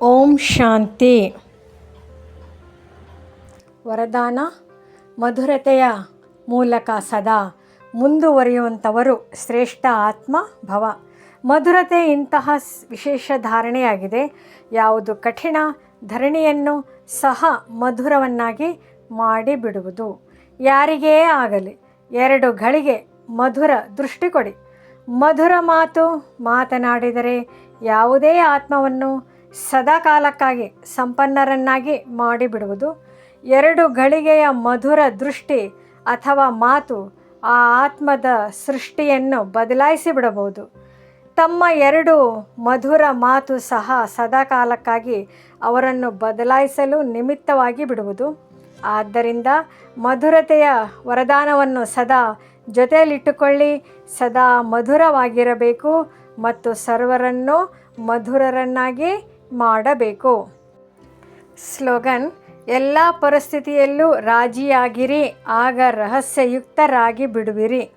ಓಂ ಶಾಂತಿ. ವರದಾನ ಮಧುರತೆಯ ಮೂಲಕ ಸದಾ ಮುಂದುವರಿಯುವಂಥವರು ಶ್ರೇಷ್ಠ ಆತ್ಮ ಭವ. ಮಧುರತೆ ಇಂತಹ ವಿಶೇಷ ಧಾರಣೆಯಾಗಿದೆ. ಯಾವುದು ಕಠಿಣ ಧರಣಿಯನ್ನು ಸಹ ಮಧುರವನ್ನಾಗಿ ಮಾಡಿಬಿಡುವುದು. ಯಾರಿಗೇ ಆಗಲಿ, ಎರಡು ಗಳಿಗೆ ಮಧುರ ದೃಷ್ಟಿ ಕೊಡಿ ಮಧುರ ಮಾತು ಮಾತನಾಡಿದರೆ ಯಾವುದೇ ಆತ್ಮವನ್ನು ಸದಾಕಾಲಕ್ಕಾಗಿ ಸಂಪನ್ನರನ್ನಾಗಿ ಮಾಡಿಬಿಡುವುದು. ಎರಡು ಗಳಿಗೆಯ ಮಧುರ ದೃಷ್ಟಿ ಅಥವಾ ಮಾತು ಆ ಆತ್ಮದ ಸೃಷ್ಟಿಯನ್ನು ಬದಲಾಯಿಸಿ ಬಿಡಬಹುದು ತಮ್ಮ ಎರಡು ಮಧುರ ಮಾತು ಸಹ ಸದಾಕಾಲಕ್ಕಾಗಿ ಅವರನ್ನು ಬದಲಾಯಿಸಲು ನಿಮಿತ್ತವಾಗಿ ಬಿಡುವುದು. ಆದ್ದರಿಂದ ಮಧುರತೆಯ ವರದಾನವನ್ನು ಸದಾ ಜೊತೆಯಲ್ಲಿಟ್ಟುಕೊಳ್ಳಿ, ಸದಾ ಮಧುರವಾಗಿರಬೇಕು ಮತ್ತು ಸರ್ವರನ್ನು ಮಧುರರನ್ನಾಗಿ ಮಾಡಬೇಕು. ಸ್ಲೋಗನ್ ಎಲ್ಲ ಪರಿಸ್ಥಿತಿಯಲ್ಲೂ ರಾಜಿಯಾಗಿರಿ ಆಗ ರಹಸ್ಯಯುಕ್ತರಾಗಿ ಬಿಡುವಿರಿ.